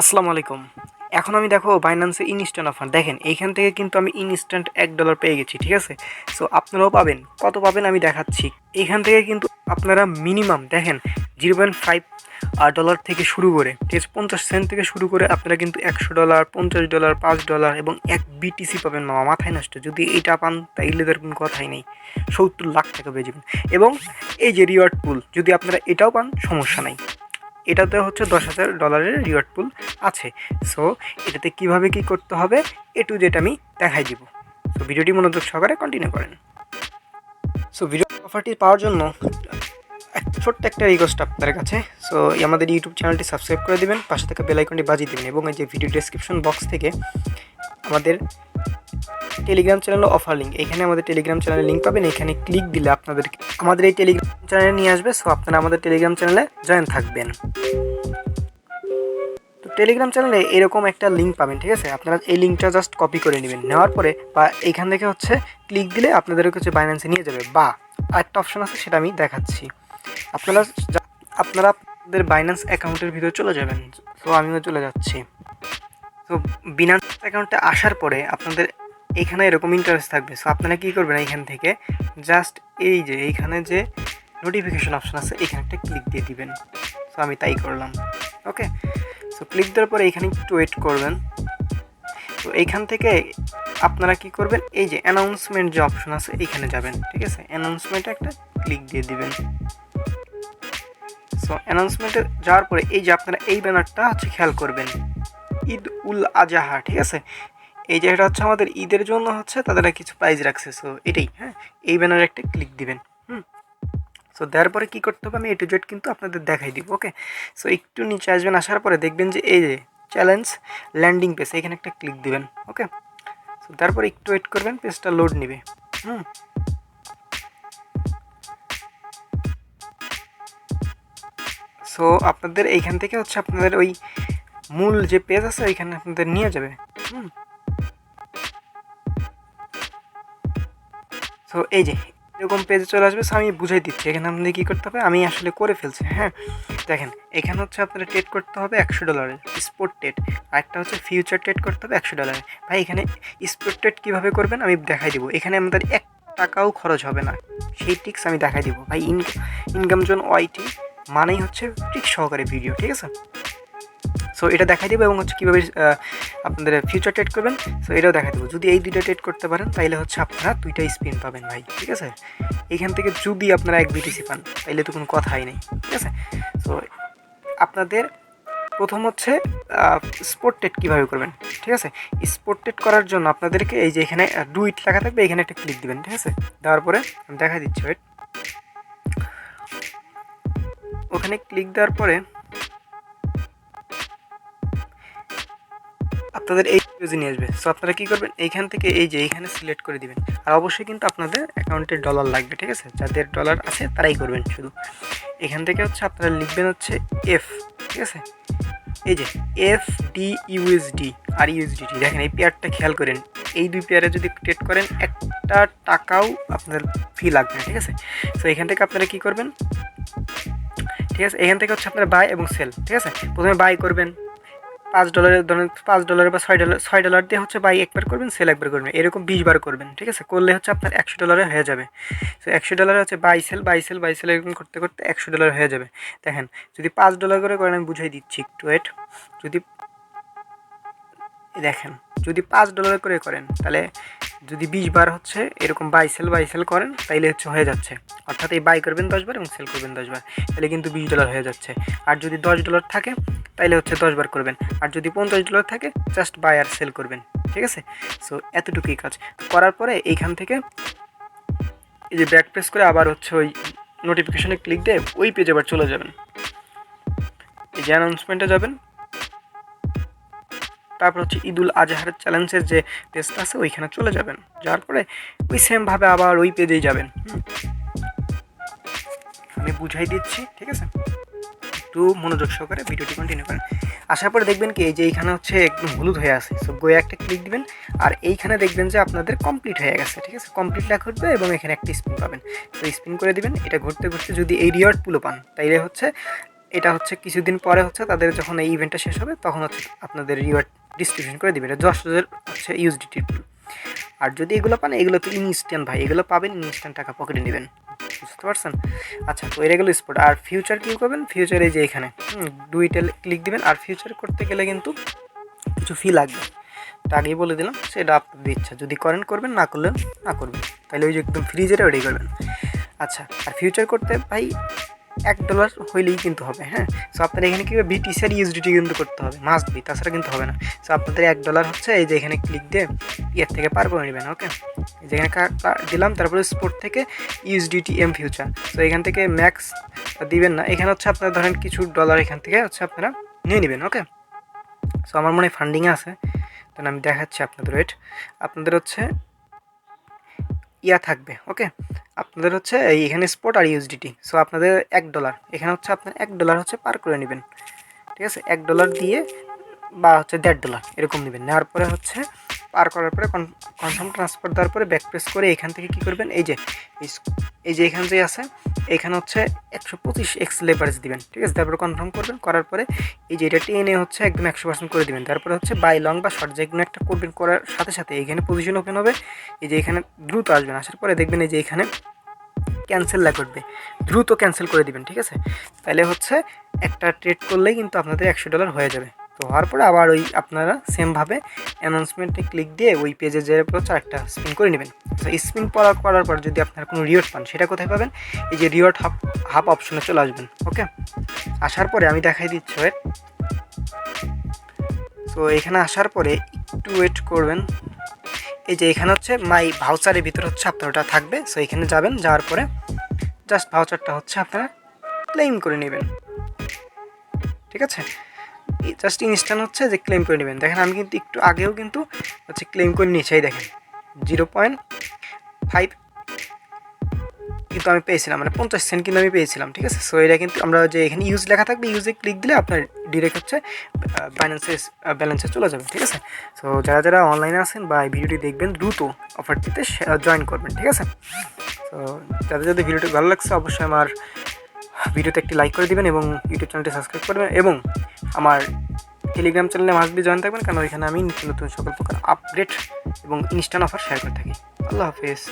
আসসালামু আলাইকুম। এখন আমি দেখো বাইন্যান্সে ইনস্ট্যান্ট অফার দেখেন, এইখান থেকে কিন্তু আমি ইনস্ট্যান্ট এক ডলার পেয়ে গেছি, ঠিক আছে? সো আপনারাও পাবেন। কত পাবেন আমি দেখাচ্ছি। এইখান থেকে কিন্তু আপনারা মিনিমাম দেখেন জিরো পয়েন্ট ফাইভ ডলার থেকে শুরু করে, ঠিক আছে? পঞ্চাশ সেন্ট থেকে শুরু করে আপনারা কিন্তু একশো ডলার পঞ্চাশ ডলার পাঁচ ডলার এবং এক বিটিসি পাবেন মামা, মাথায় নষ্ট। যদি এইটা পান, তাইলে তার কোনো কথাই নেই। সত্তর লাখ টাকা পেয়ে যাবেন। এবং এই যে রিওয়ার্ড পুল যদি আপনারা এটাও পান, সমস্যা নাই। এটাতে হচ্ছে দশ হাজার ডলারের রিওয়ার্ড পুল আছে। সো এটাতে কীভাবে কি করতে হবে? এ টু জেড আমি দেখাই দিব। সো ভিডিওটি মনোযোগ সহকারে কন্টিনিউ করেন। সো ভিডিও অফারটি পাওয়ার জন্য ছোট্ট একটা রিকোয়েস্ট আপনাদের কাছে। সো আমাদের ইউটিউব চ্যানেলটি সাবস্ক্রাইব করে দেবেন, পাশে থাকা বেল আইকনটি বাজিয়ে দেবেন এবং এই যে ভিডিও ডেসক্রিপশন বক্স থেকে আমাদের টেলিগ্রাম চ্যানেলও অফার লিঙ্ক এখানে আমাদের টেলিগ্রাম চ্যানেলের লিঙ্ক পাবেন। এখানে ক্লিক দিলে আপনাদের আমাদের এই টেলিগ্রাম চ্যানেলে নিয়ে আসবে। সো আপনারা আমাদের টেলিগ্রাম চ্যানেলে জয়েন থাকবেন। তো টেলিগ্রাম চ্যানেলে এরকম একটা লিঙ্ক পাবেন, ঠিক আছে? আপনারা এই লিঙ্কটা জাস্ট কপি করে নেবেন। নেওয়ার পরে বা এইখান থেকে হচ্ছে ক্লিক দিলে আপনাদের হচ্ছে বাইন্যান্সে নিয়ে যাবে। বা আরেকটা অপশন আছে, সেটা আমি দেখাচ্ছি। আপনারা আপনারা আপনাদের বাইন্যান্স অ্যাকাউন্টের ভিতরে চলে যাবেন। তো আমিও চলে যাচ্ছি। তো বিনান্স অ্যাকাউন্টে আসার পরে আপনাদের এইখানে এরকম ইন্টারেস্ট থাকবে। সো আপনারা কী করবেন এইখান থেকে? জাস্ট এই যে, এইখানে যে নোটিফিকেশন অপশন আছে, এখানে একটা ক্লিক দিয়ে দিবেন। সো আমি তাই করলাম। ওকে সো ক্লিক দেওয়ার পরে এখানে একটু ওয়েট করবেন। তো এইখান থেকে আপনারা কি করবেন? এই যে অ্যানাউন্সমেন্ট যে অপশন আছে এইখানে যাবেন। ঠিক আছে? অ্যানাউন্সমেন্টে একটা ক্লিক দিয়ে দিবেন। সো অ্যানাউন্সমেন্টে যাওয়ার পরে এই যে আপনারা এই ব্যানারটা হচ্ছে খেয়াল করবেন। ঈদ উল আজাহা, ঠিক আছে? এই জায়গাটা হচ্ছে আমাদের ঈদের জন্য হচ্ছে তাদের কিছু প্রাইজ রাখছে সো এটাই হ্যাঁ? এই ব্যানারে একটা ক্লিক দিবেন, হুম? সো দেওয়ার পরে কী করতে হবে, আমি এ টু জেড কিন্তু আপনাদের দেখাই দিব ওকে সো একটু নিচে আসবেন, আসার পরে দেখবেন যে এই যে চ্যালেঞ্জ ল্যান্ডিং পেজ এখানে একটা ক্লিক দিবেন ওকে সো তারপরে একটু ওয়েট করবেন পেজটা লোড নেবে, হুম? সো আপনাদের এইখান থেকে হচ্ছে আপনাদের ওই মূল যে পেজ আছে, ওইখানে আপনাদের নিয়ে যাবে, হুম? সো এই যে, এরকম পেজে চলে আসবে সো আমি বুঝাই দিচ্ছি। এখানে আপনাদের কী করতে হবে? আমি আসলে করে ফেলছি হ্যাঁ? দেখেন, এখানে হচ্ছে আপনাদের টেট করতে হবে একশো ডলারের স্পোর্ট টেট আর একটা হচ্ছে ফিউচার টেট করতে হবে একশো ডলারের ভাই, এখানে স্পোর্ট টেট কীভাবে করবেন আমি দেখাই দিব। এখানে আমাদের এক টাকাও খরচ হবে না। সেই টিক্স আমি দেখাই দিব। ভাই ইনকাম জোন ওয়াইটি মানেই হচ্ছে ট্রিক সহকারে ভিডিও ঠিক আছে? সো এটা দেখাই দেবো এবং হচ্ছে কীভাবে আপনাদের ফিউচার ট্রেড করবেন। সো এটাও দেখা দেবো। যদি এই দুইটা ট্রেড করতে পারেন তাহলে হচ্ছে আপনারা দুইটা স্পিন পাবেন ভাই, ঠিক আছে? এখান থেকে যদি আপনারা এক বিটিসি পান, তাইলে তো কোনো কথাই নেই, ঠিক আছে? সো আপনাদের প্রথম হচ্ছে স্পোর্ট টেট কীভাবে করবেন, ঠিক আছে? স্পোর্ট টেট করার জন্য আপনাদেরকে এই যে এখানে ডুইট লেখা থাকবে, এখানে একটা ক্লিক দিবেন, ঠিক আছে? দেওয়ার পরে দেখা দিচ্ছি ওয়েট ওখানে ক্লিক দেওয়ার পরে আপনাদের এই পেজে নিয়ে আসবে। সো আপনারা কী করবেন? এইখান থেকে এই যে এইখানে সিলেক্ট করে দিবেন। আর অবশ্যই কিন্তু আপনাদের অ্যাকাউন্টে ডলার লাগবে, ঠিক আছে? যাদের ডলার আছে, তারাই করবেন শুধু। এখান থেকে হচ্ছে আপনারা লিখবেন হচ্ছে এফ ঠিক আছে? এই যে এফ ডি ইউএসডি আর ইউএসডিটি দেখেন, এই পেয়ারটা খেয়াল করেন। এই দুই পেয়ারে যদি ট্রেড করেন, একটা টাকাও আপনার ফি লাগবে ঠিক আছে? সো এখান থেকে আপনারা কী করবেন? ঠিক আছে? এখান থেকে হচ্ছে আপনারা বাই এবং সেল ঠিক আছে? প্রথমে বাই করবেন। পাঁচ ডলারের ধরেন পাঁচ ডলার বা ছয় ডলার ছয় ডলার দিয়ে হচ্ছে বাই একবার করবেন সেল একবার করবেন, এরকম বিশ বার করবেন, ঠিক আছে? করলে হচ্ছে আপনার একশো ডলারে হয়ে যাবে। তো একশো ডলারে হচ্ছে buy sell buy sell buy sell এরকম করতে করতে একশো ডলার হয়ে যাবে। দেখেন, যদি পাঁচ ডলার করে করেন, আমি বুঝাই দিচ্ছি একটু ওয়েট যদি, দেখেন, যদি পাঁচ ডলার করে করেন, তাহলে যদি বিশ বার হচ্ছে এরকম বাই সেল বাই সেল করেন, তাইলে হচ্ছে হয়ে যাচ্ছে। অর্থাৎ এই বাই করবেন দশ বার এবং সেল করবেন দশ বার তাহলে কিন্তু বিশ ডলার হয়ে যাচ্ছে। আর যদি দশ ডলার থাকে, তাইলে হচ্ছে দশ বার করবেন। আর যদি পঞ্চাশ ডলার থাকে জাস্ট বাই আর সেল করবেন, ঠিক আছে? সো এতটুকুই কাজ। করার পরে এইখান থেকে এই যে ব্যাক প্রেস করে আবার হচ্ছে ওই নোটিফিকেশনে ক্লিক দিয়ে ওই পেজে আবার চলে যাবেন। এই যে অ্যানাউন্সমেন্টে যাবেন। তারপর হচ্ছে ঈদুল আজহার চ্যালেঞ্জের যে পেজটা আছে, ওইখানে চলে যাবেন। যাওয়ার পরে ওই সেমভাবে আবার ওই পেজেই যাবেন। আমি বুঝাই দিচ্ছি, ঠিক আছে? একটু মনোযোগ সহকারে ভিডিওটি কন্টিনিউ করেন। আসার পরে দেখবেন কি, এই যে এইখানে হচ্ছে একদম হলুদ হয়ে আছে। সো গোয়ে একটা ক্লিক দিবেন, আর এইখানে দেখবেন যে আপনাদের কমপ্লিট হয়ে গেছে, ঠিক আছে? কমপ্লিট লেখা উঠবে এবং এখানে একটা স্পিন পাবেন। তো স্পিন করে দিবেন, এটা ঘুরতে ঘুরতে যদি এই রিওয়ার্ড পুলো পান, তাইলে হচ্ছে, এটা হচ্ছে কিছুদিন পরে হচ্ছে তাদের যখন এই ইভেন্টটা শেষ হবে, তখন হচ্ছে আপনাদের রিওয়ার্ড ডিস্ট্রিবিউশন করে দিবে। এটা দশ হাজার হচ্ছে ইউএসডিটির আর যদি এগুলো পান, এগুলো তো ইনস্ট্যান্ট ভাই। এগুলো পাবেন ইনস্ট্যান্ট টাকা পকেটে নেবেন। বুঝতে পারছেন? আচ্ছা তো এটা গেলো স্পোর্ট আর ফিউচার কী করবেন? ফিউচারে যে এখানে। দুইটা ক্লিক দিবেন। আর ফিউচার করতে গেলে কিন্তু কিছু ফি লাগবে। আগেই বলে দিলাম, সেটা আপনাদের ইচ্ছা। যদি করেন, করবেন, না করলেন না করবেন। তাহলে ওই যে একদম ফ্রি যেটা ওটাই করবেন। আচ্ছা আর ফিউচার করতে ভাই এক ডলার হইলেই কিন্তু হবে হ্যাঁ? সো আপনার এখানে কি বিটিসি আর ইউএসডিটি কিন্তু করতে হবে মাস্ট বি তাছাড়া কিন্তু হবে না। সো আপনাদের এক ডলার হচ্ছে এই যে এখানে ক্লিক দিয়ে ইয়ের থেকে পার করে নেবেন ওকে যেখানে দিলাম, তারপরে স্পোর্ট থেকে ইউএসডিটি এম ফিউচার তো এখান থেকে ম্যাক্স দিবেন না। এখানে হচ্ছে আপনার ধরেন কিছু ডলার এখান থেকে হচ্ছে আপনারা নিয়ে নেবেন ওকে সো আমার মনে হয় ফান্ডিং আছে। তাহলে আমি দেখাচ্ছি আপনাদের ওয়েট আপনাদের হচ্ছে ইয়া থাকবে, ওকে? আপনাদের হচ্ছে এখানে স্পট আর ইউএসডিটি সো আপনাদের এক ডলার এখানে হচ্ছে আপনার এক ডলার হচ্ছে পার করে নেবেন, ঠিক আছে? এক ডলার দিয়ে বা হচ্ছে দেড় ডলার এরকম নেবেন। নেওয়ার পরে হচ্ছে পার করার পরে কনফার্ম ট্রান্সফার দেওয়ার পরে ব্যাক প্রেস করে এখান থেকে কী করবেন? এই যে এই যে এখান যে আছে, এখানে হচ্ছে একশো পঁচিশ এক্স লেভারেজ দিবেন, ঠিক আছে? তারপরে কনফার্ম করবেন, করার পরে এই যে এটা টেনে হচ্ছে একদম একশো পার্সেন্ট করে দিবেন। তারপরে হচ্ছে বাই লং বা শর্ট যে কোনো একটা করবেন, করার সাথে সাথে এখানে পজিশন ওপেন হবে। এই যে এখানে দ্রুত আসবেন, আসার পরে দেখবেন এই যে এখানে ক্যান্সেল করবে। দ্রুত ক্যান্সেল করে দিবেন, ঠিক আছে? তাহলে হচ্ছে একটা ট্রেড করলেই কিন্তু আপনাদের একশো ডলার হয়ে যাবে। তো হওয়ার পরে আবার ওই আপনারা সেমভাবে অ্যানাউন্সমেন্টে ক্লিক দিয়ে ওই পেজে যে হচ্ছে একটা স্পিন করে নেবেন। তো স্পিন পড়া করার পর যদি আপনার কোনো রিওয়ার্ড পান, সেটা কোথায় পাবেন? এই যে রিওয়ার্ড হাফ হাফ অপশনে চলে আসবেন ওকে আসার পরে আমি দেখাই দিচ্ছি ওয়েট তো এখানে আসার পরে একটু ওয়েট করবেন। এই যে এখানে হচ্ছে মাই ভাউচারের ভিতরে হচ্ছে আপনার ওটা থাকবে। সো এখানে যাবেন, যাওয়ার পরে জাস্ট ভাউচারটা হচ্ছে আপনারা ক্লেম করে নেবেন। ঠিক আছে? জাস্ট ইনস্ট্যান্ট হচ্ছে যে ক্লেম করে নেবেন। দেখেন, আমি কিন্তু একটু আগেও কিন্তু হচ্ছে ক্লেম করে নিয়েছি, এই দেখেন। জিরো পয়েন্ট ফাইভ কিন্তু আমি পেয়েছিলাম মানে পঞ্চাশ সেন্ট কিন্তু আমি পেয়েছিলাম, ঠিক আছে? সো এটা কিন্তু আমরা যে এখানে ইউজ লেখা থাকবে ইউজে ক্লিক দিলে আপনার ডিরেক্ট হচ্ছে বাইন্যান্সে ব্যালেন্সে চলে যাবে, ঠিক আছে? সো যারা যারা অনলাইনে আছেন বা এই ভিডিওটি দেখবেন, দ্রুত অফারটিতে জয়েন করবেন, ঠিক আছে? তো যাদের যাদের ভিডিওটি ভালো লাগছে, অবশ্যই আমার ভিডিওতে একটি লাইক করে দিবেন এবং ইউটিউব চ্যানেলটি সাবস্ক্রাইব করবেন এবং আমার টেলিগ্রাম চ্যানেলে মাস্ট বি জয়েন থাকবেন, কারণ ওইখানে আমি নতুন নতুন সকল প্রকার আপডেট এবং ইনস্ট্যান্ট অফার শেয়ার করে থাকি। আল্লাহ হাফিজ।